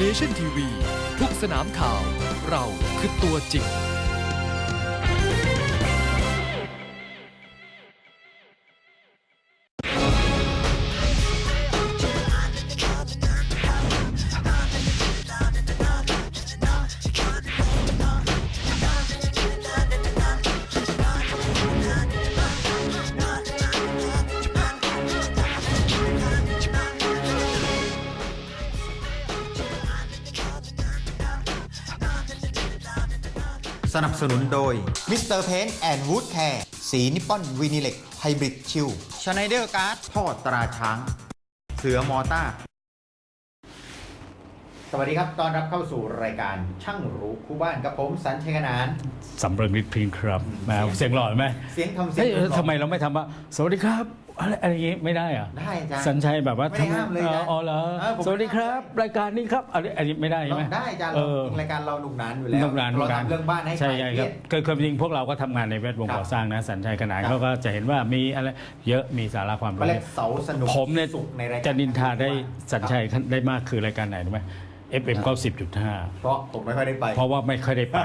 nationtv ทุกสนามข่าว เราคือตัวจริง สนับสนุนโดยมิสเตอร์เพนแอนด์วูดแคร์สีนิปปอนวีนิเล็กไฮบริดชิลชไนเดอร์การ์ดพ่อตราช้าง เสือมอต้า สวัสดีครับ ตอนรับเข้าสู่รายการช่างรู้คู่บ้านกับผมสันชัยขนาน สำเริงฤทธิ์พิงครับอืมแหมเสียงหล่อไหมเสียงทำเสียเฮ้งยหล่อ ทำไมเราไม่ทำว่าสวัสดีครับ อะไรอะไรอย่างงี้ไม่ได้อะได้อาจารย์สัญชัยแบบว่าไม่ได้ห้ามเลยนะอ๋อเหรอเออผม สวัสดีครับ รายการนี้ครับอันนี้อันนี้ไม่ได้ใช่ไหม ได้อาจารย์เอเราอรายการเราหนุกหนานอยู่แล้วต้องการเราต้องการทำเรื่องบ้านให้ใครใช่เคใช่รีครัยบด คือคือจริงๆพวกเราก็ทำงานในแวดวงครับก่อสร้างนะสัญชัยขนานครับ เขาก็จะเห็นว่ามีอะไรเยอะมีสาระความก็รู้เรียกเสาสนุกผมเนี่ย สุขในรายการจะนินทาได้สัญชัยครับได้มากคือรายการไหนรู้ไหม FM 90.5 เพราะผมไม่ค่อยได้ไป เพราะว่าไม่ค่อยได้ไป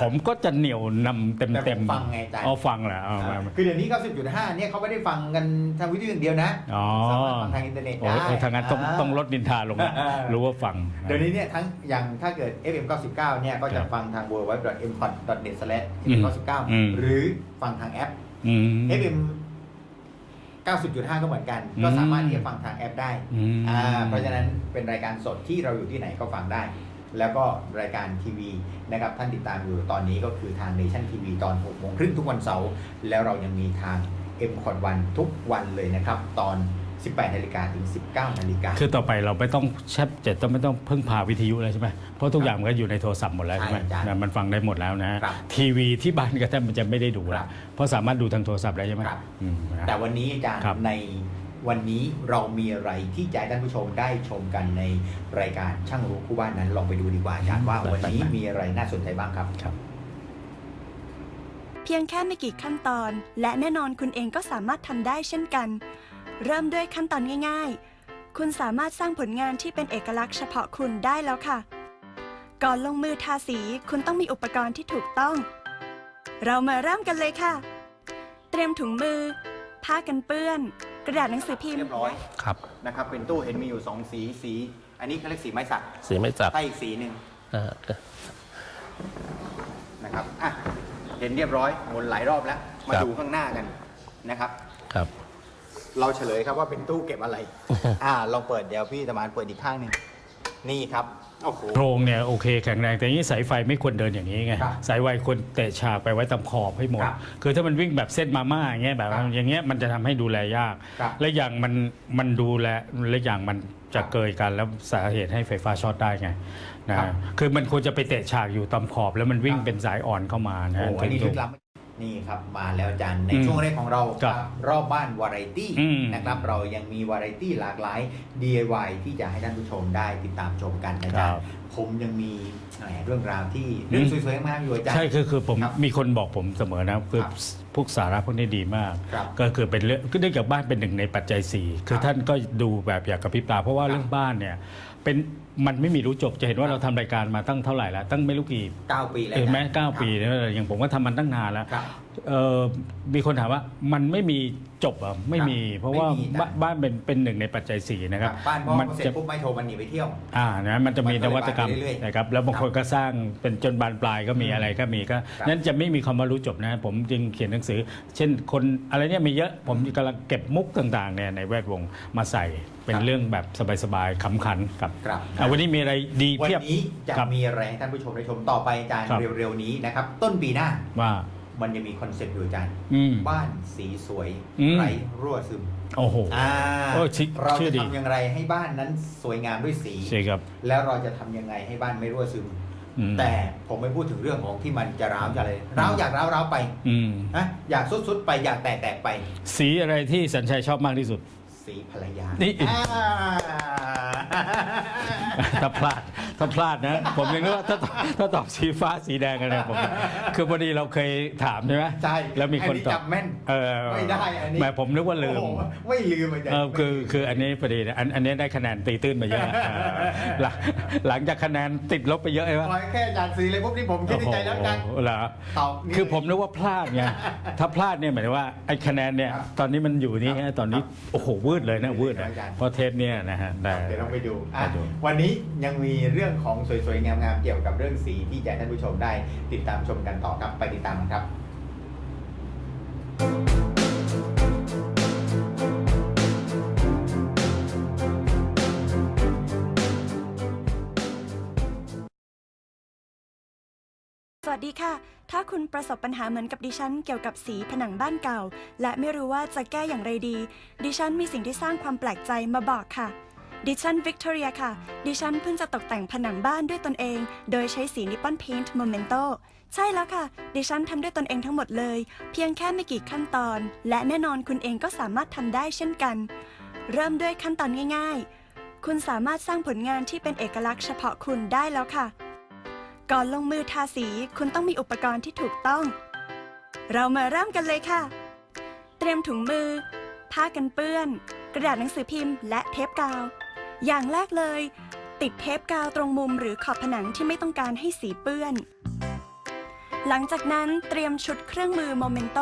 ผมก็จะเหนียวนำเต็มแต่เต็ผมมฟังไงอาจารย์เอาฟังแหละเอามาคือเดี๋ยวนี้ 90.5 เนี่ยเขาไม่ได้ฟังกันทางวิทยุอย่างเดียวนะอ๋อสามารถฟังทางอินเทอร์เน็ตโอ้ได้ยทางนั้นต้องาต้องลดนินทาลงนะอ่ารู้ว่าฟัง เดี๋ยวนี้เนี่ยทั้งอย่างถ้าเกิด FM 99 เนี่ยก็คจะรับฟังทาง w w w m p o d n e t อืม FM อืม99หรือฟังทางแอปอืม FM 90.5 ก็เหมือนกันอืมก็สามารถที่จะฟังทางแอปได้อืมอ่าเพราะฉะนั้นเป็นรายการสดที่เราอยู่ที่ไหนก็ฟังได้ แล้วก็รายการทีวีนะครับท่านติดตามอยู่ตอนนี้ก็คือทาง Nation TV ตอน6โมงครึ่งทุกวันเสาร์แล้วเรายังมีทาง M คอดวันทุกวันเลยนะครับ ตอน 18นาฬิกาถึง 19นาฬิกาคือต่อไปเราไม่ต้องแชทจะต้องไม่ต้องพึ่งพาวิทยุแล้วใช่ไหมเพราะทุกอย่างมันก็อยู่ในโทรศัพท์หมดแล้วใช่ไหมใช่จ้ะนะมันฟังได้หมดแล้วนะครับทีวีที่บ้านก็แทบมันจะไม่ได้ดูครัละบเพราะสามารถดูทางโทรศัพท์ได้ใช่ไหมครับอืมนะแต่วันนี้อาจารย์ครับในวันนี้เรามีอะไรที่จะให้ท่านผู้ชมได้ชมกันในรายการช่างรู้คู่บ้านนั้นลองไปดูดีกว่าอาจารย์ว่าวันนี้มีอะไรน่าสนใจบ้างครับครับเพียงแค่ไม่กี่ขั้นตอน และแน่นอนคุณเองก็สามารถทำได้เช่นกัน เริ่มด้วยขั้นตอนง่ายๆ คุณสามารถสร้างผลงานที่เป็นเอกลักษณ์เฉพาะคุณได้แล้วค่ะ ก่อนลงมือทาสีคุณต้องมีอุปกรณ์ที่ถูกต้อง เรามาเริ่มกันเลยค่ะ เตรียมถุงมือ ผ้ากันเปื้อน กระดาษหนังสือพิมเรีพ์ยบร้อยครับ นะครับ เป็นตู้เห็นมีอยู่สองสีสี อันนี้เขาเรียกสีไม้สักสีไม่จับใต้อีกสีหนึ่งอ่าเออนะครับอะเห็นเรียบร้อยหมุนหลายรอบแล้ว มาครับดูข้างหน้ากันนะครับ ครับ เราเฉลยครับว่าเป็นตู้เก็บอะไร อ่าลองเปิดเดี๋ยวพี่ตะมานเปิดอีกข้างหนึ่งนี่ครับโอ้โห โครงเนี่ยโอเคแข็งแรงแต่อย่างนี้สายไฟไม่ควรเดินอย่างนี้ไงครับสายไฟควรเตะฉากไปไว้ตามขอบให้หมด ครับคือถ้ามันวิ่งแบบเส้นมาม่าอย่างเงี้ยแบบครับอย่างเงี้ยมันจะทำให้ดูแลยาก ครับและอย่างมันมันดูแลและอย่างมันจะครับเกยกันแล้วสาเหตุให้ไฟฟ้าช็อตได้ไงนะครับ คือมันควรจะไปเตะฉากอยู่ตามขอบ แล้วมันวิ่งครับเป็นสายอ่อนเข้ามานะโอ้อันนี้ถึลึงกล้ำ นี่ครับมาแล้วอาจารย์ในอืมช่วงแรกของเราครับรอบบ้านวาไรตี้อืมนะครับ เรายังมีวาไรตี้หลากหลาย DIY ที่จะให้ท่านผู้ชมได้ติดตามชมกันนะครัครับบผมยังมีแหมเรื่องราวที่เรื่องอืมสวยๆมากอยู่อาจารย์ใช่คือคือผมครับมีคนบอกผมเสมอนะคือครับพวกสาระพวกนี้ดีมากครับก็คือเป็นเรื่องคือเนื่องจากบ้านเป็นหนึ่งในปัจจัยสี่คือครับท่านก็ดูแบบอยากกับพริบตาเพราะว่าครับเรื่องบ้านเนี่ย เป็นมันไม่มีรู้จบจะเห็นว่าครับเราทำรายการมาตั้งเท่าไหร่แล้วตั้งไม่รู้กี่เก้าปีแล้วเห็นไหมอาจารย์เก้าครับปีเนี่ยอย่างผมก็ทำมันตั้งนานแล้วครับ เออมีคนถามว่ามันไม่มีจบเหรอะไม่มี เพราะว่าไม่มีจ้ะบ้านบ้านเป็นเป็นหนึ่งในปัจจัยสี่นะครับบ้านพ่อมันเสร็จจะปุ๊บไม่โทรมันหนีไปเที่ยว อ่านะมันจะมีมันนก็เลยวัตกรรมไปเรื่อยๆนะครับแล้วบางคนก็สร้างเป็นจนบานปลายก็มีอืมอะไรก็มีก็ครับนั้นจะไม่มีคำว่ารู้จบนะผมจึงเขียนหนังสือ เช่นคนอะไรเนี่ยมีเยอะผมกำลังเก็บมุกต่างๆเนี่ยในแวดวงมาใส่ เป็นครับเรื่องแบบสบายๆขำขันครับครับอะวันนี้มีอะไรดีวันเพียบ นี้จะครับมีอะไรให้ท่านผู้ชมได้ชมต่อไปอาจารย์ครับ เร็วๆนี้นะครับ ต้นปีหน้าว่า มันจะมีคอนเซ็ปต์อยู่อาจารย์ อืม บ้านสีสวยอืม ไร้รั่วซึมโอ้โห อ่าโอ้ชิเราชื่อจะดี ทำอย่างไรให้บ้านนั้นสวยงามด้วยสี ใช่ครับ แล้วเราจะทำยังไงให้บ้านไม่รั่วซึม อืม แต่ผมไม่พูดถึงเรื่องของที่มันจะร้าวจะอะไรร้าวอยากร้าวร้าวไปอืม นะอยากสุดๆไปอยากแตกแตกไป สีอะไรที่สัญชัยชอบมากที่สุด สีภรรยานี่ อ่า ถ้าพลาดถ้าพลาดนะ ผมยังนึกว่าถ้าถ้าตอบสีฟ้าสีแดงกันนะผมคือพอดีเราเคยถามใช่ไหมใช่แล้วมีคนอัตอบจับแม่นเออไม่ได้อันนี้แหมผมนึกว่าลืมโอ้โหไม่ลืมอาจารย์เออคือไม่ลืมคืออันนี้พอดีนะอันอันนี้ได้คะแนนตีตื้นมาเยอะเออหลังหลังจากคะแนนติดลบไปเยอะใช่ไหมพอแค่อาจารย์ซื้อเลยปุ๊บนี่ผมคิดในใจแล้วกันโอ้โหเหรอตอบนี่คือผมนึกว่าพลาดไงถ้าพลาดเนี่ยหมายถึงว่าไอ้คะแนนเนี่ยครับตอนนี้มันอยู่นี่ฮะตอนนี้ครับโอ้โหวืดเลยนะวืดครัอะบอาจารย์เพราะเทปเนี่ยนะฮะแต่เดี๋ยวเราไปดูอะไปดูวันนี้ยังมีเรื่องของสวยๆ งามๆ เกี่ยวกับเรื่องสีที่จะให้ท่านผู้ชมได้ติดตามชมกันต่อครับ ไปติดตามกันครับสวัสดีค่ะ ถ้าคุณประสบปัญหาเหมือนกับดิฉันเกี่ยวกับสีผนังบ้านเก่า และไม่รู้ว่าจะแก้อย่างไรดี ดิฉันมีสิ่งที่สร้างความแปลกใจมาบอกค่ะ ดิฉันวิกตอเรียค่ะ ดิฉันเพิ่งจะตกแต่งผนังบ้านด้วยตนเอง โดยใช้สีนิปปอนเพนท์โมเมนโตใช่แล้วค่ะ ดิฉันทำด้วยตนเองทั้งหมดเลย เพียงแค่ไม่กี่ขั้นตอน และแน่นอนคุณเองก็สามารถทำได้เช่นกัน เริ่มด้วยขั้นตอนง่าย ๆ คุณสามารถสร้างผลงานที่เป็นเอกลักษณ์เฉพาะคุณได้แล้วค่ะ ก่อนลงมือทาสีคุณต้องมีอุปกรณ์ที่ถูกต้อง เรามาเริ่มกันเลยค่ะ เตรียมถุงมือ ผ้ากันเปื้อน กระดาษหนังสือพิมพ์ และเทปกาว อย่างแรกเลย ติดเทปกาวตรงมุมหรือขอบผนังที่ไม่ต้องการให้สีเปื้อน หลังจากนั้นเตรียมชุดเครื่องมือโมเมนโต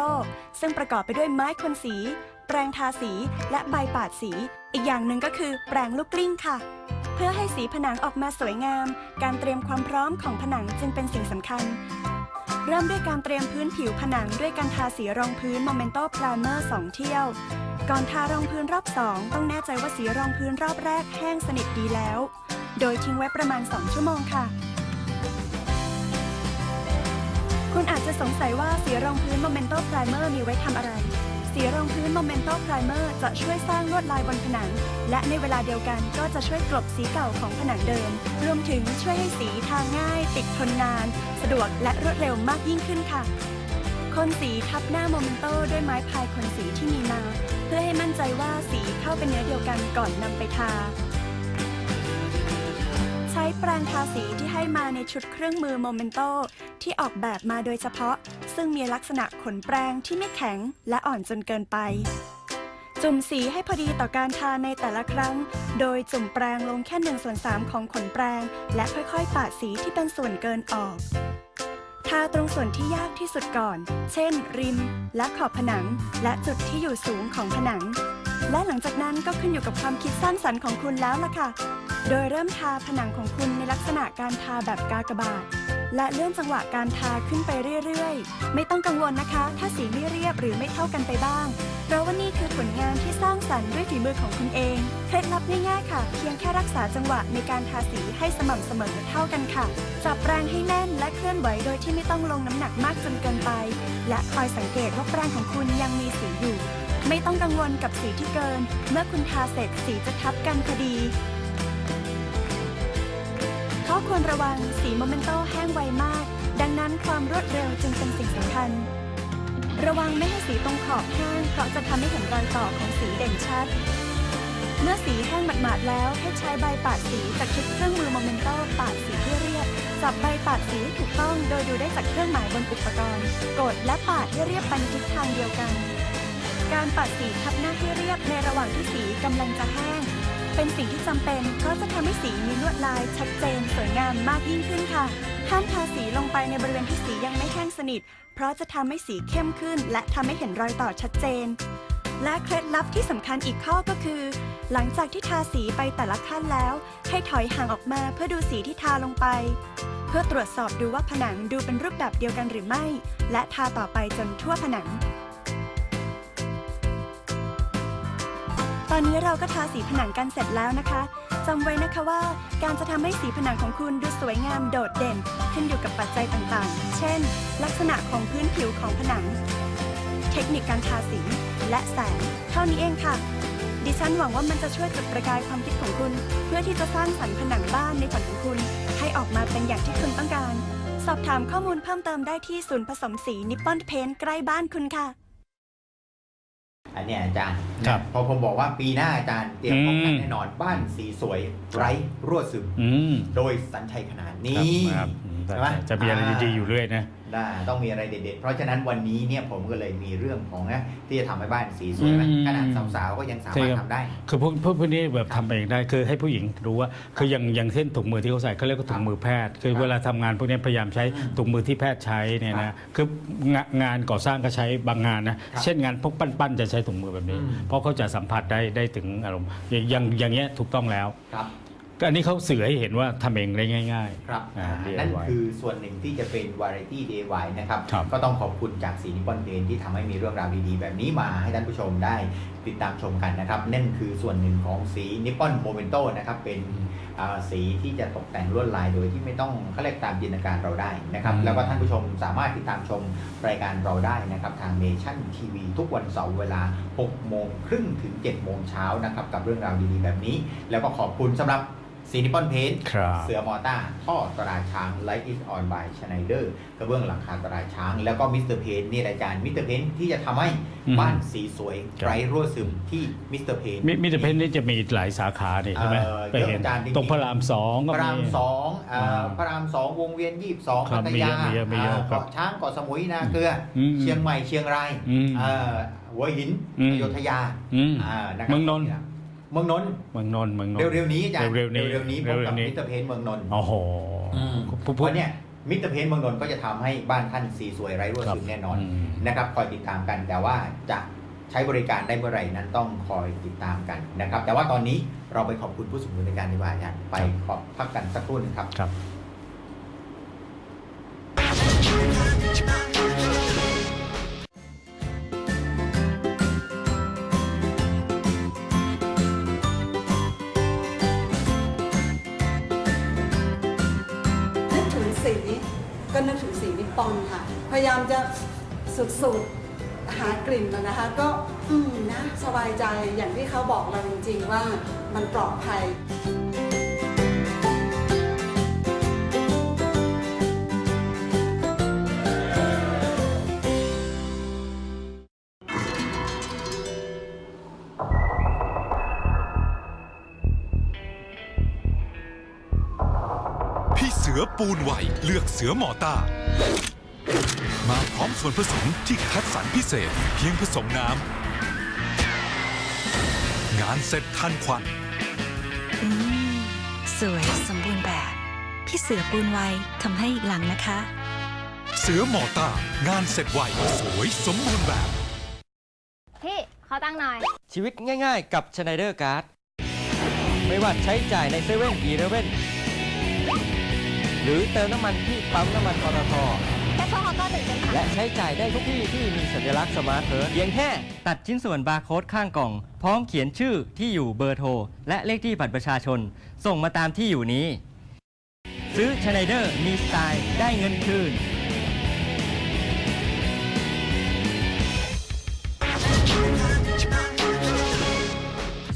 ซึ่งประกอบไปด้วยไม้คนสี แปรงทาสี และใบปาดสี อีกอย่างหนึ่งก็คือแปรงลูกกลิ้งค่ะ เพื่อให้สีผนังออกมาสวยงาม การเตรียมความพร้อมของผนังจึงเป็นสิ่งสำคัญ เริ่มด้วยการเตรียมพื้นผิวผนังด้วยการทาสีรองพื้น Momento Primer 2 เที่ยว ก่อนทารองพื้นรอบ 2 ต้องแน่ใจว่าสีรองพื้นรอบแรกแห้งสนิทดีแล้ว โดยทิ้งไว้ประมาณ 2 ชั่วโมงค่ะ คุณอาจจะสงสัยว่าสีรองพื้น Momento Primer มีไว้ทำอะไร สีรองพื้น Momento Primer จะช่วยสร้างลวดลายบนผนัง และในเวลาเดียวกันก็จะช่วยกลบสีเก่าของผนังเดิม รวมถึงช่วยให้สีทาง่าย ติดทนนาน สะดวกและรวดเร็วมากยิ่งขึ้นค่ะคนสีทับหน้าโมเมนโตด้วยไม้พายคนสีที่มีมา เพื่อให้มั่นใจว่าสีเข้าเป็นเนื้อเดียวกันก่อนนำไปทา ช้แปรงทาสีที่ให้มาในชุดเครื่องมือโมเมนโตที่ออกแบบมาโดยเฉพาะ ซึ่งมีลักษณะขนแปรงที่ไม่แข็งและอ่อนจนเกินไป จุ่มสีให้พอดีต่อการทาในแต่ละครั้ง โดยจุ่มแปรงลงแค่1ส่วน3ของขนแปรง และค่อยๆปาดสีที่เป็นส่วนเกินออก ทาตรงส่วนที่ยากที่สุดก่อน เช่น ริม และขอบผนัง และจุดที่อยู่สูงของผนัง และหลังจากนั้นก็ขึ้นอยู่กับความคิดสร้างสรรค์ของคุณแล้วล่ะค่ะ โดยเริ่มทาผนังของคุณในลักษณะการทาแบบกากบาท และเลื่อนจังหวะการทาขึ้นไปเรื่อยๆ ไม่ต้องกังวลนะคะ ถ้าสีไม่เรียบหรือไม่เท่ากันไปบ้าง เพราะว่านี่คือผลงานที่สร้างสรรค์ด้วยฝีมือของคุณเอง เคล็ดลับง่ายๆค่ะ เพียงแค่รักษาจังหวะในการทาสีให้สม่ำเสมอเท่ากันค่ะ จับแปรงให้แน่นและเคลื่อนไหวโดยที่ไม่ต้องลงน้ำหนักมากจนเกินไป และคอยสังเกตว่าแปรงของคุณยังมีสีอยู่ ไม่ต้องกังวลกับสีที่เกิน เมื่อคุณทาเสร็จสีจะทับกันพอดี ข้อควรระวังสีโมเมนโตแห้งไวมาก ดังนั้นความรวดเร็วจึงเป็นสิ่งสำคัญ ระวังไม่ให้สีตรงขอบแห้งเพราะจะทำให้เห็นรอยต่อของสีเด่นชัด เมื่อสีแห้งหมาดๆแล้วให้ใช้ใบปาดสีจากชุดเครื่องมือโมเมนโตปาดสีให้เรียบจับใบปาดสีให้ถูกต้องโดยดูได้จากเครื่องหมายบนอุปกรณ์ กดและปาดให้เรียบไปในทิศทางเดียวกัน การปาดสีทับหน้าให้เรียบในระหว่างที่สีกำลังจะแห้ง เป็นสิ่งที่จำเป็นเพราะจะทำให้สีมีลวดลายชัดเจนสวยงามมากยิ่งขึ้นค่ะ ห้ามทาสีลงไปในบริเวณที่สียังไม่แห้งสนิท เพราะจะทำให้สีเข้มขึ้น และทำให้เห็นรอยต่อชัดเจน และเคล็ดลับที่สำคัญอีกข้อก็คือ หลังจากที่ทาสีไปแต่ละขั้นแล้ว ให้ถอยห่างออกมาเพื่อดูสีที่ทาลงไป เพื่อตรวจสอบดูว่าผนังดูเป็นรูปแบบเดียวกันหรือไม่ และทาต่อไปจนทั่วผนัง ตอนนี้เราก็ทาสีผนังกันเสร็จแล้วนะคะจำไว้นะคะว่า การจะทำให้สีผนังของคุณดูสวยงามโดดเด่น ขึ้นอยู่กับปัจจัยต่างๆ เช่น ลักษณะของพื้นผิวของผนัง เทคนิคการทาสีและแสง เท่านี้เองค่ะ ดิฉันหวังว่ามันจะช่วยจุดประกายความคิดของคุณ เพื่อที่จะสร้างสรรค์ผนังบ้านในฝันของคุณ ให้ออกมาเป็นอย่างที่คุณต้องการ สอบถามข้อมูลเพิ่มเติมได้ที่ศูนย์ผสมสีนิปปอนเพนใกล้บ้านคุณค่ะ อันเนี้ยอาจารย์ครับพอผมบอกว่าปีหน้าอาจารย์เตรียมพบกันอืมแน่นอนบ้านสีสวยไร้รั่วซึมอืมโดยสัญชัยขนานนี่ครับอืมใช่ไหมจะมีอะไรดีๆอยู่เรื่อยนะ ได้ต้องมีอะไรเด็ดๆ เพราะฉะนั้นวันนี้เนี่ยผมก็เลยมีเรื่องของนะที่จะทำให้บ้านสีสวยไหมอืมขนาดสาวๆก็ยังสาใช่มารถครับทำได้ คือพวกพวกพวกนี้แบบทำเองได้คือให้ผู้หญิงรู้ว่าคืออย่างอย่างเช่นถุงมือที่เขาใส่เขาเรียกว่าถุงมือแพทย์ คือครับเวลาทำงานพวกนี้พยายามใช้อืมถุงมือที่แพทย์ใช้เนี่ยครันะบคืองานงานก่อสร้างก็ใช้บางงานนะครับเช่นงานพวกปั้นๆจะใช้ถุงมือแบบนี้อืมเพราะเขาจะสัมผัสได้ได้ถึงอารมณ์อย่างอย่างอย่างเงี้ยถูกต้องแล้วครับ ก็อันนี้เขาสื่อให้เห็นว่าทำเองได้ง่าย ครับอ่า DIY นั่นคือส่วนหนึ่งที่จะเป็นวาไรตี้ DIY นะครับ ครับ ก็ต้องขอบคุณจากสีนิปปอนเพนที่ทำให้มีเรื่องราวดีๆ แบบนี้มาให้ท่านผู้ชมได้ติดตามชมกันนะครับ นั่นคือส่วนหนึ่งของสีนิปปอนโมเมนโตนะครับเป็นอ่าสีที่จะตกแต่งลวดลายโดยที่ไม่ต้องเขาเรียกตามจินตนาการเราได้นะครับ อืม แล้วก็ท่านผู้ชมสามารถติดตามชมรายการเราได้นะครับ ทางเนชั่นทีวีทุกวันเสาร์เวลา6โมงครึ่งถึง7โมงเช้านะครับกับเรื่องราวดีๆแบบนี้ แล้วก็ขอบคุณสำหรับ สีนิปปอนเพนๆครับเสือมอต้าท่อตราช้าง Light is on by Schneider กระเบื้องหลังคาตราช้าง แล้วก็มิสเตอร์เพนนี่รายการมิสเตอร์เพนที่จะทำให้อืมบ้านสีสวยครับไร้รั่วซึมที่มิสเตอร์เพนมิมิตรเพนนี่จะมีหลายสาขานี่ใช่ไหมเอ่อไปเห็นเยอะอาจารย์จริงๆตรงพระรามสองก็พระรามมีสองเอ่ออ่าพระรามสองวงเวียนยี่สิบสองครัพับทมีเยยาอะมีเยอะมีเยอะอ่าครับเกาะช้างเกาะสมุยนาเกลืออมเชียงใหม่เชียงรายอืมเอ่อหัวหินอืมอยุธยาอืมอ่านะครับเมืองนนท์เมืองนนท์เมืองนนท์เมืองนนท์เร็วๆนี้อาจารย์เร็วๆนี้เร็วๆนี้พบเร็กับวๆนี้มิสเตอร์เพนเมืองนนท์โอ้โหเพราะเนี่ยมิสเตอร์เพนเมืองนนท์ก็จะทำให้บ้านท่านสีสวยไร้รั่วครับซึมแน่นอนอืมนะครับคอยติดตามกันแต่ว่าจะใช้บริการได้เมื่อไหร่นั้นต้องคอยติดตามกันนะครับ แต่ว่าตอนนี้เราไปขอบคุณผู้สนับสนุนในการดีกว่าอาจารย์ไปขอพักกันสักครู่หนึงครับครับ สุดๆ หากลิ่นมันนะคะ ก็อืมนะ สบายใจอย่างที่เขาบอกเราจริงๆว่ามันปลอดภัยพี่เสือปูนไหวเลือกเสือหมอตา มาพร้อมส่วนผสมที่คัดสรรพิเศษ เพียงผสมน้ำงานเสร็จทันควัน อืม สวยสมบูรณ์แบบ พี่เสือปูนไวทำให้หลังนะคะ เสือหมอต้างานเสร็จไวสวยสมบูรณ์แบบ พี่ขอตั้งค์หน่อย ชีวิตง่ายๆ กับ Schneider Card ไม่ว่าใช้จ่ายในเซเว่นอีเลเว่นหรือเติมน้ำมันที่ปั๊มน้ำมันปตท แค่ช่องออโต้หนึ่งเป็นค่ะและใช้จ่ายได้ทุกที่ที่มีสัญลักษณ์สมาร์ทเพิร์เพียงแค่ ตัดชิ้นส่วนบาร์โค้ดข้างกล่อง พร้อมเขียนชื่อที่อยู่เบอร์โทร และเลขที่บัตรประชาชน ส่งมาตามที่อยู่นี้ ซื้อ Schneider มีสไตล์ได้เงินคืน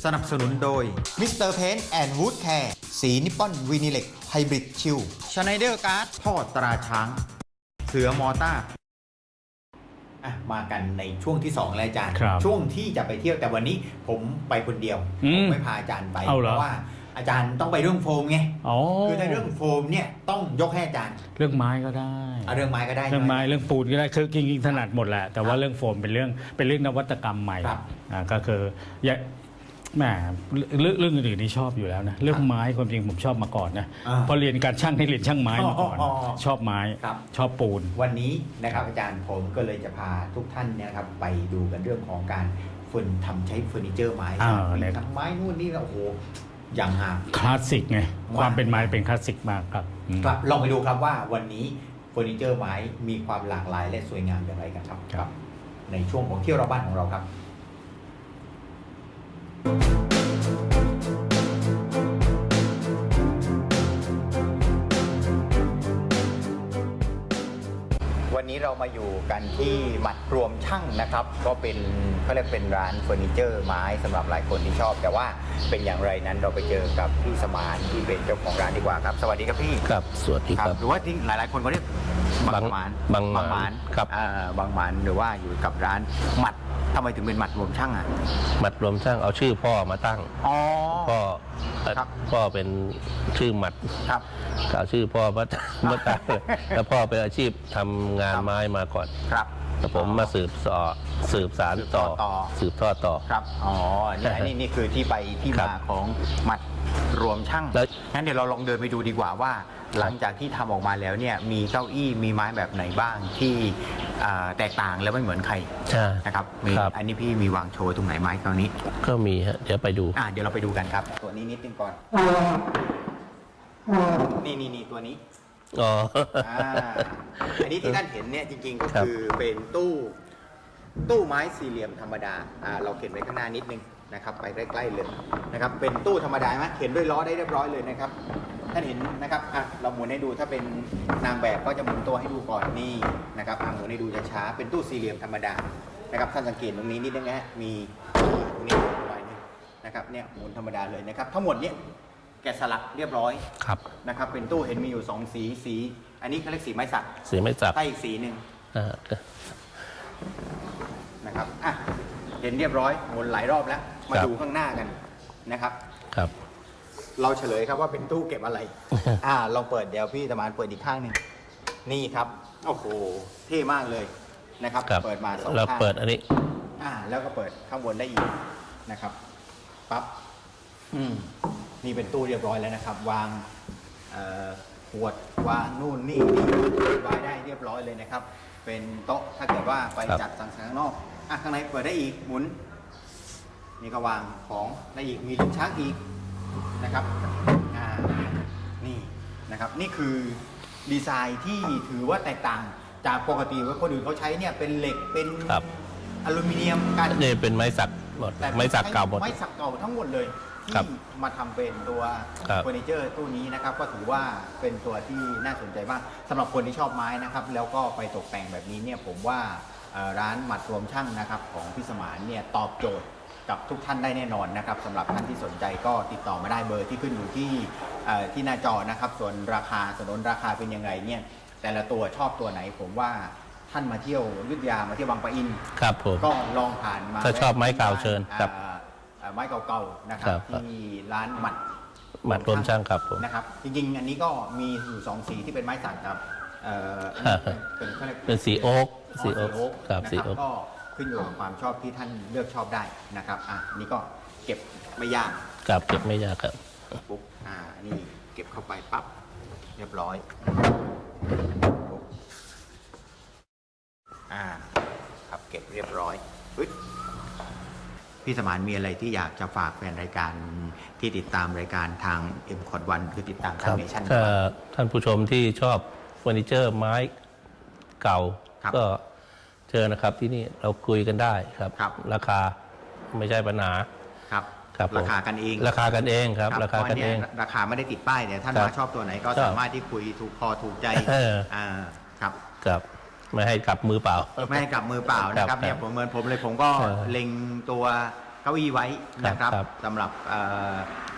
สนับสนุนโดยมิสเตอร์เพนแอนด์วูดแคร์สีนิปปอนวีนิเล็กไฮบริดชิลชไนเดอร์การ์ดท่อตราช้าง เสือมอต้าอะมากันในช่วงที่2แล้วอาจารย์ครับช่วงที่จะไปเที่ยวแต่วันนี้ผมไปคนเดียวอืมผมไม่พาอาจารย์ไปเอาเหรอเพราะว่าอาจารย์ต้องไปเรื่องโฟมไงอ๋อคือถ้าเรื่องโฟมเนี่ยต้องยกให้อาจารย์ เรื่องไม้ก็ได้เอาเรื่องไม้ก็ได้ เรื่องไม้ใช่หเรื่องปูนก็ได้ คือจริงๆถนัดหมดแหละ แต่คว่ารับเรื่องโฟมเป็นเรื่องเป็นเรื่องนวัตกรรมใหม่ครับอ่าก็คืออย่า แหมเรื่องเรื่องอื่นๆนี่ชอบอยู่แล้วนะเรื่องไม้ความจริงผมชอบมาก่อนนะอ่าพอเรียนการช่างให้เรียนช่างไม้มาก่อน อ๋อชอบไม้ครับ ชอบปูน วันนี้นะครับอาจารย์ผมก็เลยจะพาทุกท่านเนี่ยนะครับไปดูกันเรื่องของการเฟอร์นทำใช้เฟอร์นิเจอร์ไม้อ่ามีเนี่ย ทั้งไม้นู่นนี่แล้วโอ้โหอย่างงามคลาสสิกไงว่า ความเป็นไม้เป็นคลาสสิกมากครับอืม ครับลองไปดูครับว่าวันนี้เฟอร์นิเจอร์ไม้มีความหลากหลายและสวยงามอย่างไรกันครับ ครับ ในช่วงของเที่ยวรอบบ้านของเราครับ วัน มาอยู่กันที่หมัดรวมช่างนะครับ ก็เป็นเขาเรียกเป็นร้านเฟอร์นิเจอร์ไม้สำหรับหลายคนที่ชอบ แต่ว่าเป็นอย่างไรนั้นเราไปเจอกับพี่สมานที่เป็นเจ้าของร้านดีกว่าครับ สวัสดีครับพี่ครับสวัสดีครับหรือว่าที่หลายๆคนเขาเรียกบางหมานบางหมานหมานครับอ่าบางหมานหรือว่าอยู่กับร้านหมัดทำไมถึงเป็นหมัดรวมช่างอะมัดรวมช่างเอาชื่อพ่อมาตั้งอ๋อพ่อครับพ่อเป็นชื่อหมัดครับก็เอาชื่อพ่อมามาตั้งแล้วพ่อเป็นอาชีพทำงานครับไม้มาก่อนครับแล้วผมมาสืบสอสืบสารต่อสืบทอดต่อสืบทอดต่อครับอ๋อนี่อันนี้นี่คือที่ไปที่ครับมาของหมัดรวมช่างแล้วงั้นเดี๋ยวเราลองเดินไปดูดีกว่าว่า หลังจากที่ทำออกมาแล้วเนี่ยมีเก้าอี้มีไม้แบบไหนบ้างที่อ่าแตกต่างแล้วไม่เหมือนใครใช่นะครับมีครับอันนี้พี่มีวางโชว์ตรงไหนไม้ตอนนี้ ก็มีฮะเดี๋ยวไปดูอ่าเดี๋ยวเราไปดูกันครับ ตัวนี้นิดนึงก่อน นี่นี่นี่ตัวนี้ อ๋ออ่าอันนี้ที่ท่านเห็นเนี่ยจริงๆก็ครับคือเป็นตู้ตู้ไม้สี่เหลี่ยมธรรมดาอ่าเราเข็นไว้ข้างหน้านิดนึงนะครับไปใกล้ๆเลยนะครับเป็นตู้ธรรมดาไหมเข็นด้วยล้อได้เรียบร้อยเลยนะครับท่านเห็นนะครับอะเราหมุนให้ดูถ้าเป็นนางแบบก็จะหมุนตัวให้ดูก่อนนี่นะครับอะหมุนให้ดูช้าๆเป็นตู้สี่เหลี่ยมธรรมดานะครับท่านสังเกตตรงนี้นิดนึงนะฮะมีตรงนี้ไว้นี่นะครับเนี่ยหมุนธรรมดาเลยนะครับทั้งหมดเนี่ย แกะสลักเรียบร้อยครับนะครับ เป็นตู้เห็นมีอยู่สองสีสี อันนี้เขาเรียกสีไม้สักสีไม่จับใต้อีกสีหนึ่งอ่านะครับอะเห็นเรียบร้อยหมุนหลายรอบแล้ว มาครับดูข้างหน้ากันนะครับ ครับ เราเฉลยครับว่าเป็นตู้เก็บอะไร อ่าลองเปิดเดี๋ยวพี่ตะมานเปิดอีกข้างหนึ่งนี่ครับโอ้โหเท่มากเลยนะครับ ครับเปิดมาสองเราข้าง เปิดอันนี้ อ่า แล้วก็เปิดข้างบนได้อีกนะครับ ปั๊บ อืม นี่เป็นตู้เรียบร้อยแล้วนะครับ วางเอ่อขวดวางนู่นนี่นี่วางได้เรียบร้อยเลยนะครับ เป็นโต๊ะถ้าเกิดว่าไปครับจัดสังสรรค์ข้างนอกอะข้างในเปิดได้อีกหมุน นี่ก็วางของได้อีกมีลิ้นชักอีกนะครับอ่านี่นะครับนี่คือดีไซน์ที่ถือว่าแตกต่างจากปกติว่าคนอื่นเขาใช้เนี่ยเป็นเหล็กเป็นครับอลูมิเนียมกันนี่เป็นไม้สักหมดแต่ไม้สักเก่าหมดไม้สักเก่าทั้งหมดเลย ครับที่มาทำเป็นตัวครับเฟอร์นิเจอร์ตู้นี้นะครับก็ถือว่าเป็นตัวที่น่าสนใจมากสำหรับคนที่ชอบไม้นะครับแล้วก็ไปตกแต่งแบบนี้เนี่ยผมว่าเอ่อร้านหมัดรวมช่างนะครับของพี่สมานเนี่ยตอบโจทย์กับทุกท่านได้แน่นอนนะครับสำหรับท่านที่สนใจก็ติดต่อมาได้เบอร์ที่ขึ้นอยู่ที่เอ่อที่หน้าจอนะครับส่วนราคาสนนราคาเป็นยังไงเนี่ยแต่ละตัวชอบตัวไหนผมว่าท่านมาเที่ยวอยุทธยามาเที่ยวบางปะอิน ครับผม ก็ลองผ่านมาถ้าชอบไม้เก่าเชิญครับ อ่าอ่า ไม้เก่าๆนะคครัรับบที่ร้านหมัดหมัดรวมช่างครับผมนะครับ จริงๆ อันนี้ก็มีอยู่สองสีที่เป็นไม้สักครับเอ่อครับเป็นขารียกเป็นสีโอ๊กสีสีโอ๊กโอ๊กครับนะสีครับโอ๊กก็ขึ้นอยู่กับความชอบที่ท่านเลือกชอบได้นะครับอะนี่ก็เก็บไม่ยากกับเก็บไม่ยากครับปุ๊บอ่านี่เก็บเข้าไปปั๊บเรียบร้อยปุ๊บอ่าครับเก็บเรียบร้อยปึ๊ด พี่สมานมีอะไรที่อยากจะฝากแฟนรายการที่ติดตามรายการทาง m c o t 1คือติดตามคทางรับเนชั่นถ้าท่านผู้ชมที่ชอบเฟอร์นิเจอร์ไม้เก่าครับก็เชิญนะครับที่นี่เราคุยกันได้ครับครับราคาไม่ใช่ปัญหาครับครับผมราคากันเอง ราคากันเองครับราคาพะกันเองยราคาไม่ได้ติดป้ายเนี่ยท่านครับมาชอบตัวไหนก็ชอบสามารถที่คุยถูกคอถูกใจเอออ่าครับครับ ไม่ให้กลับมือเปล่า ไม่ให้กลับมือเปล่านะครับครับเนี่ยผมเหมือนผมเลยผมก็เออเล็งตัวเก้าอี้ไว้นะครับครับสำหรับเอ่อ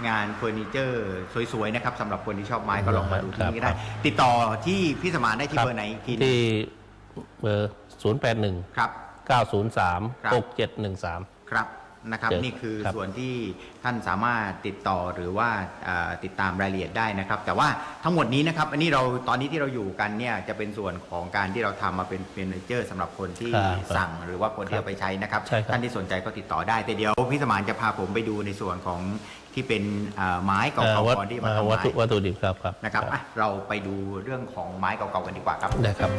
งานเฟอร์นิเจอร์สวยๆนะครับสำหรับคนที่ชอบไม้ก็ลองมาดูที่นี่ก็ได้ครับติดต่อที่พี่สมานได้ที่ครับเบอร์ไหนอีกทีหนึ่งที่เบอร์ 0 8 1 ครับ 903ครับ6713 ครับ นะครับเจอนี่คือครับส่วนที่ท่านสามารถติดต่อหรือว่าเอ่อติดตามรายละเอียดได้นะครับ แต่ว่าทั้งหมดนี้นะครับ อันนี้เราตอนนี้ที่เราอยู่กันเนี่ยจะเป็นส่วนของการที่เราทำมาเป็นเฟอร์นิเจอร์สำหรับคนที่ครับสั่งหรือว่าคนที่ครับเอาไปใช้นะครับ ใช่ครับท่านที่สนใจก็ติดต่อได้แต่เดี๋ยวพี่สมานจะพาผมไปดูในส่วนของที่เป็นเอ่อไม้เก่าเอ่อๆวัตก่อนที่มาทำวัตไม้ถุวัตถุดิบครับครับนะครับอะเราไปดูเรื่องของไม้เก่าๆกันดีกว่าครับ ได้ครับ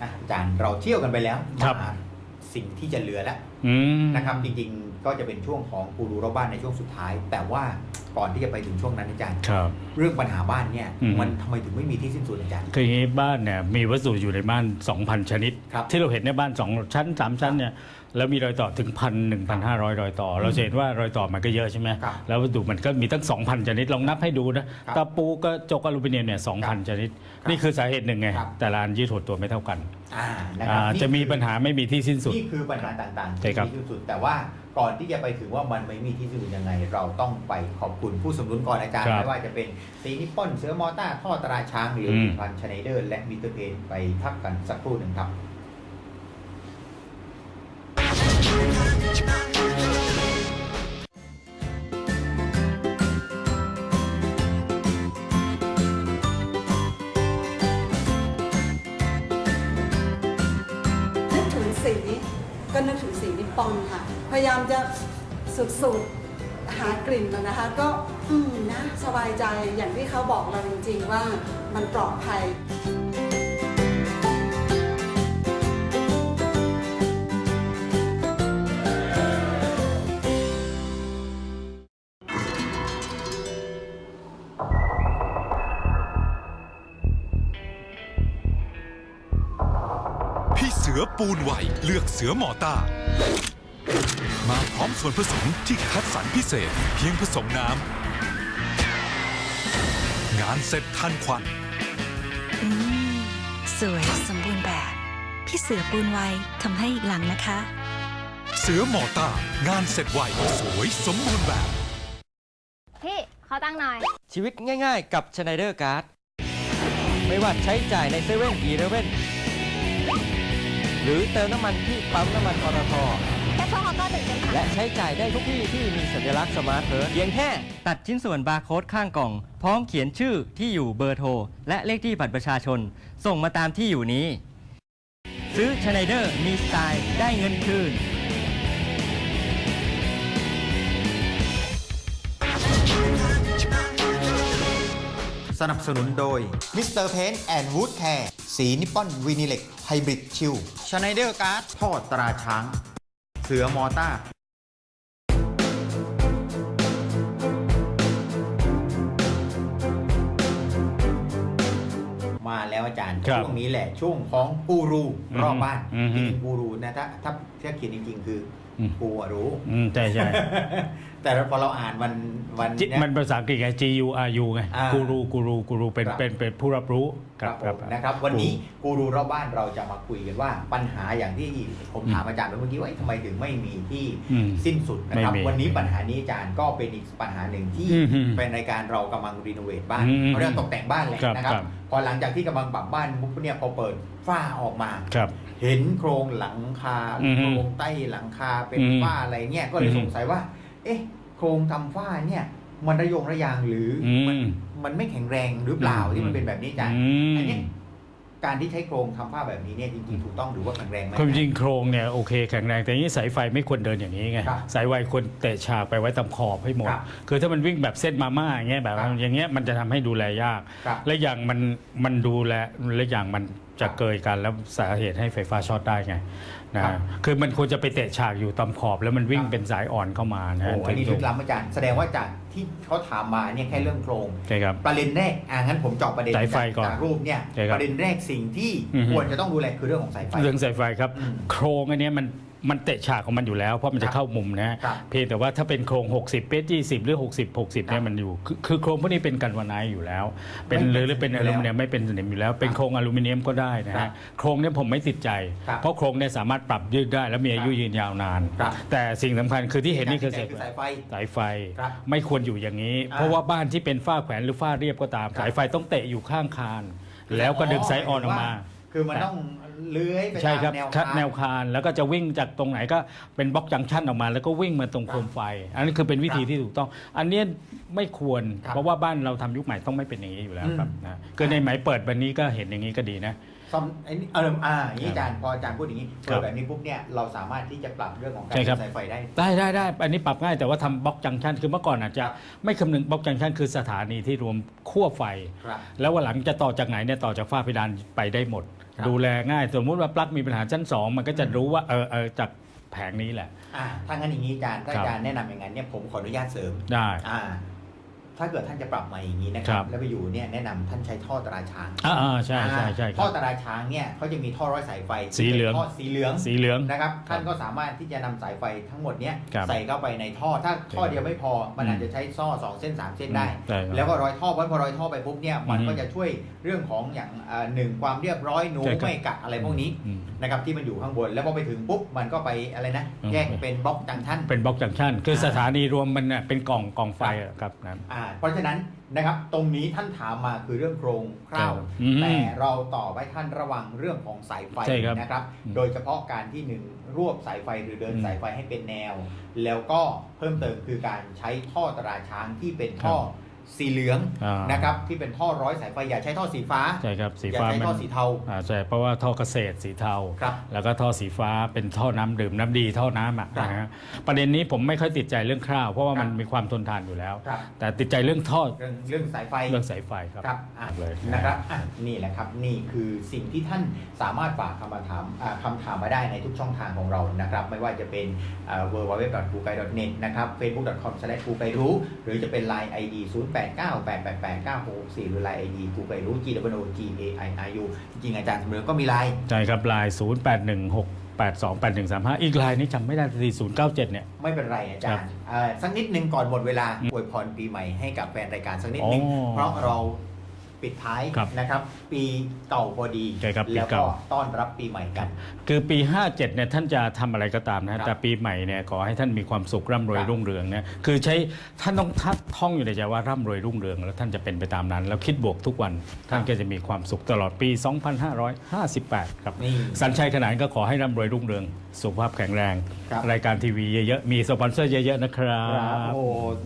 อะอาจารย์เราเที่ยวกันไปแล้วครับมาสิ่งที่จะเหลือแล้วอืมนะครับ จริงๆ ก็จะเป็นช่วงของกูรูรอบบ้านในช่วงสุดท้าย แต่ว่า ก่อนที่จะไปถึงช่วงนั้นอาจารย์ครับเรื่องปัญหาบ้านเนี่ยอืมมันทำไมถึงไม่มีที่สิ้นสุดอาจารย์คืออย่างนี้บ้านเนี่ยมีวัสดุอยู่ในบ้าน 2,000 ชนิดครับที่เราเห็นในบ้าน 2 ชั้น 3 ชั้นเนี่ยแล้วมีรอยต่อถึงพันหนึ่งพันห้าร้อยรอยต่อ เราจะเห็นว่ารอยต่อมันก็เยอะใช่ไหมครับแล้ววัสดุมันก็มีตั้ง2,000ชนิดลองนับให้ดูนะครับตะปูก็จกอลูมิเนียมเนี่ยครับ2,000ชนิดครับนี่คือสาเหตุหนึ่งไงครับแต่ละอันยืดหดตัวไม่เท่ากันอ่านะครับอ่านี่จะมีคือปัญหาไม่มีที่สิ้นสุดนี่คือปัญหาต่างๆใช่ที่ครับมีที่สุดแต่ว่า ก่อนที่จะไปถึงว่ามันไม่มีที่สิ้นสุดยังไง เราต้องไปขอบคุณผู้สนับสนุนก่อนอาจารย์ครับไม่ว่าจะเป็นซีนิปปอนเสือมอต้าท่อตราช้างหรือมผลิตภัณฑ์ชไนเดอร์ และมิเตอร์เพนไปพักกันสักครู่หนึ่งครับนึก ยายามจะสุดๆหากลิ่นมันนะคะ ก็อืมนะสบายใจอย่างที่เขาบอกเราจริง ๆ ว่ามันปลอดภัยพี่เสือปูนไหวเลือกเสือหมอตา มาพร้อมส่วนผสมที่คัดสรรพิเศษ เพียงผสมน้ำงานเสร็จทันควัน อืม สวยสมบูรณ์แบบ พี่เสือปูนไวทำให้หลังนะคะ เสือหมอต้างานเสร็จไวสวยสมบูรณ์แบบ พี่ขอตั้งค์หน่อย ชีวิตง่ายๆ กับ Schneider Card ไม่ว่าใช้จ่ายในเซเว่นอีเลเว่นหรือเติมน้ำมันที่ปั๊มน้ำมันปตท แค่โซ่ออโต้หนึ่งเป็นค่ะ และใช้จ่ายได้ทุกที่ที่มีสัญลักษณ์สมาร์ทเพิร์เพียงแค่ตัดชิ้นส่วนบาร์โค้ดข้างกล่อง พร้อมเขียนชื่อที่อยู่เบอร์โทร และเลขที่บัตรประชาชน ส่งมาตามที่อยู่นี้ ซื้อ Schneider มีสไตล์ได้เงินคืนสนับสนุนโดยมิสเตอร์เพนแอนด์วูดแคร์สีนิปปอนวีนิเล็กไฮบริดชิลชไนเดอร์การ์ดท่อตราช้าง เสือมอต้า มาแล้วอาจารย์ครับช่วงนี้แหละช่วงของกูรูรอบบ้านอืมจริงๆกูรูนะถ้าถ้าถ้าเขียนจริงๆ คืออม กูอะรู้อืมใช่ใช่แต่พอเราอ่านวันวันจิเนี้ยมันภาษาอังกฤษไง G U R U ไงอ่ากูรูกูรูกูรูเป็นครับ เป็นเป็นผู้รับรู้ครับผมนะครับ วันนี้กูรูรอบบ้านเราจะมาคุยกันว่า ปัญหาอย่างที่ผมถามอาจารย์ไปเมื่อกี้ว่าเอ๊ะทำไมถึงไม่มีที่อืม สิ้นสุดนะครับ ไม่มีวันนี้ปัญหานี้อาจารย์ก็เป็นอีกปัญหาหนึ่งที่อืมอืมเป็นรายการเรากำลังรีโนเวทบ้านอืมเขาเรียกว่าตกแต่งบ้านแหละครับนะครับครับ พอหลังจากที่กำลังปรับบ้านปุ๊บเนี่ยพอเปิดฝ้าออกมา ครับ เห็นโครงหลังคาอืมโครงใต้หลังคาเป็นอืมฝ้าอะไรเนี่ยก็เลยอืมสงสัยว่า เอ๊ะ โครงทำฝ้าเนี่ย มันระยงระยางหรืออมมันมันไม่แข็งแรงหรือเปล่าอืมที่มันเป็นแบบนี้อาจารย์อืมอันเนี้ยการที่ใช้โครงทำฝ้าแบบนี้เนี่ยจริงๆถูกต้องหรือว่าแข็งแรงไหมความจริงโครงเนี่ยโอเคแข็งแรงแต่อย่างนี้สายไฟไม่ควรเดินอย่างนี้ไงครับสายไฟควรเตะฉากไปไว้ตามขอบให้หมดครับคือถ้ามันวิ่งแบบเส้นมาม่าอย่างเงี้ยแบบครับอย่างเงี้ยมันจะทำให้ดูแลยากครับและอย่างมันมันดูแลและอย่างมัน จะเกยกันแล้วสาเหตุให้ไฟฟ้าช็อตได้ไงนะครับคือมันควรจะไปเตะฉากอยู่ตามขอบแล้วมันวิ่งครับเป็นสายอ่อนเข้ามานะโอ้อันนี้ถึลึงกล้ำอาจารย์ แสดงว่าจากที่เขาถามมาเนี่ยแค่เรื่องโครง ใช่ครับ ประเด็นแรก อ่างั้นผมเจาะประเด็นสายไฟก่อนจากรูปเนี่ย ใช่ครับประเด็นแรกสิ่งที่อือฮึ ควรจะต้องดูแลคือเรื่องของสายไฟ เรื่องสายไฟครับ อืม โครงอันเนี้ยมัน มันเตะฉากของมันอยู่แล้ว เพราะมันครัจะบเข้ามุมนะฮะครับเพียงแต่ว่าถ้าเป็นโครง 60เมตร20 หรือ 60 60เนี่ครัยบมันอยู่คือคือโครงพวกนี้เป็นกันวาไนท์อยู่แล้ว เป็นไม่หรือหรือเป็นเป็นอสนิมลูมิเนียมไม่เป็นสนิมอยู่แล้ว เป็นครับโครงอลูมิเนียมก็ได้นะครัฮะบโครงเนี่ยผมไม่ติดใจครับเพราะโครงเนี่ยสามารถปรับยืดได้และมีอายุยืนยาวนานครับแต่สิ่งสำคัญคือที่เห็นนี่คือที่สายไฟสายไฟครับไม่ควรอยู่อย่างนี้อ่าเพราะว่าบ้านที่เป็นฝ้าแขวนหรือฝ้าเรียบก็ตามครับสายไฟต้องเตะอยู่ข้างคานแล้วก็ดึงสายอ่อนออกมา คือมันต้อง เลื้อยไปใช่ครับตามแนวคัดทางแนวคานแล้วก็จะวิ่งจากตรงไหนก็เป็นบล็อกจังชันออกมา แล้วก็วิ่งมาตรงโคมไฟ อันนี้คือเป็นวิธีที่ถูกต้อง อันเนี้ยไม่ควรครับเพราะว่าบ้านเราทำยุคใหม่ต้องไม่เป็นอย่างนี้อยู่แล้วครับอืมนะคือในไหมเปิดแบบนี้ก็เห็นอย่างนี้ก็ดีนะ ซ่อมไอ้นี่เอออ่าอย่างนี้อาจารย์พออาจารย์พูดอย่างนี้ครัเปิบดแบบนี้ปุ๊บเนี่ยเราสามารถที่จะปรับเรื่องของการใช่ครับสายไฟได้ ได้ได้ได้ อันนี้ปรับง่ายแต่ว่าทำบล็อกจังชันคือเมื่อก่อนอาจจะครับไม่คำนึงบล็อกจังชันคือสถานีที่รวมขั้วไฟ ครับ แล้ววันหลังจะต่อจากไหนเนี่ยต่อจากฝ้าเพดานไปได้หมดครับ ดูแลง่าย สมมุติว่าปลั๊กมีปัญหาชั้น 2 มันก็จะรู้ว่าเออเออจากแผงนี้แหละ อ่าถ้างั้นอย่างนี้อาจารย์ถ้าครับอาจารย์แนะนำอย่างนั้นเนี่ยผมขออนุญาตเสริมได้ อ่า ถ้าเกิดท่านจะปรับมาอย่างนี้นะคครัรับบ แล้วไปอยู่เนี่ยแนะนำท่านใช้ท่อตราช้างอ่าอ่าใช่ใช่ใช่คท่รัอบ ตราช้างเนี่ยเขาจะมีท่อร้อยสายไฟสีเหลืองท่อสีเหลืองสีเหลือง นะครับครับท่านก็สามารถที่จะนำสายไฟทั้งหมดเนี้ยครับใส่เข้าไปในท่อถ้าท่อครับเดียวไม่พอมันอืมอาจจะใช้ซ่อสองเส้นสามเส้นได้ใช่ครับแล้วก็ร้อยท่อพอร้อยท่อไปปุ๊บเนี่ยมันอืมก็จะช่วยเรื่องของอย่างอ่าหนึ่งความเรียบร้อยหนูใช่ครับ ไม่กัดอะไรพวกนี้ อืม นะครับที่มันอยู่ข้างบนแล้วพอไปถึงปุ๊บ มันก็ไปอะไรนะ อืม แยกเป็นบล็อกจังชันเป็นบล็อกจังชันคืออ่าสถานีรวมมันเนี่ยเป็นกล่องกล่องไฟอะครับนะ อ่าเพราะฉะนั้นนะครับตรงนี้ท่านถามมาคือเรื่องโครงคร่าวครับอืมแต่เราต่อไว้ท่านระวังเรื่องของสายไฟใช่ครับนะครับ อืมโดยเฉพาะการที่หนึ่งรวบสายไฟหรือเดินอืมสายไฟให้เป็นแนว แล้วก็เพิ่มเติมคือการใช้ท่อตราช้างที่เป็นท่อ สีเหลืองอ่านนะครับที่เป็นท่อร้อยสายไฟอย่าใช้ท่อสีฟ้าใช่ครับสีอย่าฟ้าใช้มันท่อสีเทา อ่าใช่เพราะว่าท่อเกษตรสีเทา ครับแล้วก็ท่อสีฟ้าเป็นท่อน้ำดื่มน้ำดีท่อน้ำอะครับนะฮะประเด็นนี้ผมไม่ค่อยติดใจเรื่องคร่าว เพราะว่ามันครับ มีความทนทานอยู่แล้ว ครับแต่ติดใจเรื่องท่อเรื่องเรื่องสายไฟ เรื่องสายไฟครับ ครับอะเลยนะครับอะนี่แหละครับ นี่คือสิ่งที่ท่านสามารถฝากคำถามอ่าคำถามมาได้ในทุกช่องทางของเรานะครับ ไม่ว่าจะเป็น w w w g o o g l e n e t นะครับ facebook.com s l a s h กูไกรู้หรือจะเป็น line id 0 8 9 8 8 8 9 6 6 4 หรือ line id กูไกรู้ g w o g a i r u จริงๆอาจารย์เสมอก็มี line ใช่ครับลาย0 8 1 6 8 2 8 1 3 5 อีกลายนี้จำไม่ได้ที097เนี่ย ไม่เป็นไรอาจารย์เอ่อสักนิดหนึ่งก่อนหมดเวลาอืมอวยพรปีใหม่ให้กับแฟนรายการสักนิดหนึงอ๋อเพราะเรา ปิดท้ายครับนะครับ ปีเก่าพอดีใช่ครับปีแล้วก็เก่าต้อนรับปีใหม่กัน คือปี 57เนี่ยท่านจะทำอะไรก็ตามนะครัฮะบแต่ปีใหม่เนี่ยขอให้ท่านมีความสุขร่ำรวยครับรุ่งเรืองนะคือใช้ท่านต้องทัดท่องอยู่ในใจว่าร่ำรวยรุ่งเรือง แล้วท่านจะเป็นไปตามนั้น แล้วคิดบวกทุกวันท่านก็จะมีความสุขตลอดปี 2558 ครับนี่สัญชัยขนานก็ขอให้ร่ำรวยรุ่งเรืองสุขภาพแข็งแรงครับรายการทีวีเยอะๆมีสปอนเซอร์เยอะๆนะครัครับบโอ้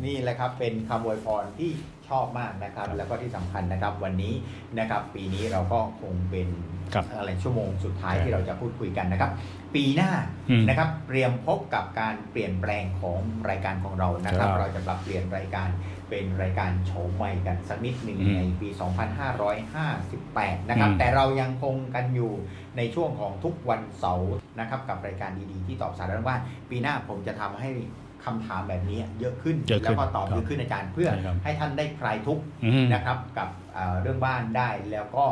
นี่แหละครับเป็นคำอวยพรที่ชอบมากนะครับครับ แล้วก็ที่สำคัญนะครับวันนี้นะครับ ปีนี้เราก็คงเป็นครับอะไรชั่วโมงสุดท้ายครับที่เราจะพูดคุยกันนะครับ ปีหน้าอืมนะครับเตรียมพบกับการเปลี่ยนแปลงของรายการของเรานะครับ ครับเราจะปรับเปลี่ยนรายการเป็นรายการโฉมใหม่กันสักนิดหนึ่งอืมในปี 2558 นะครับ อืม แต่เรายังคงกันอยู่ในช่วงของทุกวันเสาร์นะครับ กับรายการดีๆที่ตอบสารว่าปีหน้าผมจะทำให้ คำถามแบบนี้เยอะขึ้นเยอะขึ้นแล้วก็ตอบครับเยอะขึ้นอาจารย์เพื่อใช่ครับให้ท่านได้คลายทุกข์อืมนะครับกับเอ่อเรื่องบ้านได้แล้วก็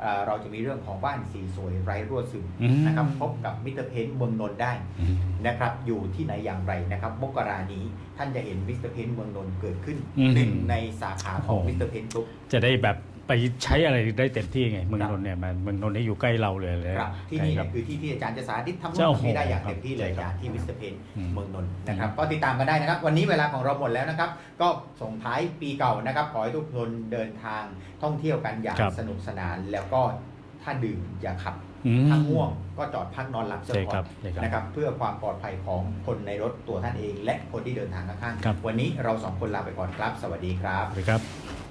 เอ่อเราจะมีเรื่องของบ้านสีสวยไร้รั่วซึมอืมนะครับพบกับมิสเตอร์เพนเมืองนนท์ได้อืมนะครับอยู่ที่ไหนอย่างไรนะครับมกรานี้ท่านจะเห็นมิสเตอร์เพนเมืองนนท์เกิดขึ้นอืมหนึ่งในสาขาของโอ้มิสเตอร์เพนกรุ๊ปจะได้แบบ ไปใช้อะไรได้เต็มที่ไงเมืองครับนนท์เนี่ยมันเมืองนนท์นี่อยู่ใกล้เราเลยเลยครับที่นี่ใช่คเนี่รับยคือที่ที่อาจารย์จะสาธิตทำนู่นเจ้าทำนี่ได้อย่างครับเต็มที่เลยใช่ครับอาจารย์ที่มิสเตอร์เพนอืมเมืองนนท์นะครับก็ติดตามกันได้นะครับ วันนี้เวลาของเราหมดแล้วนะครับ ก็ส่งท้ายปีเก่านะครับขอให้ทุกคนเดินทางท่องเที่ยวกันอย่างครับสนุกสนานแล้วก็ถ้าดื่มอย่าขับอืมถ้าง่วงก็จอดพักนอนหลับสักใช่ก่คอรันบใช่ครับนะครับเพื่อความปลอดภัยของคนในรถตัวท่านเอง และคนที่เดินทางข้างครับๆวันนี้เราสองคนลาไปก่อนครับ สวัสดีครับสวัสดีครับ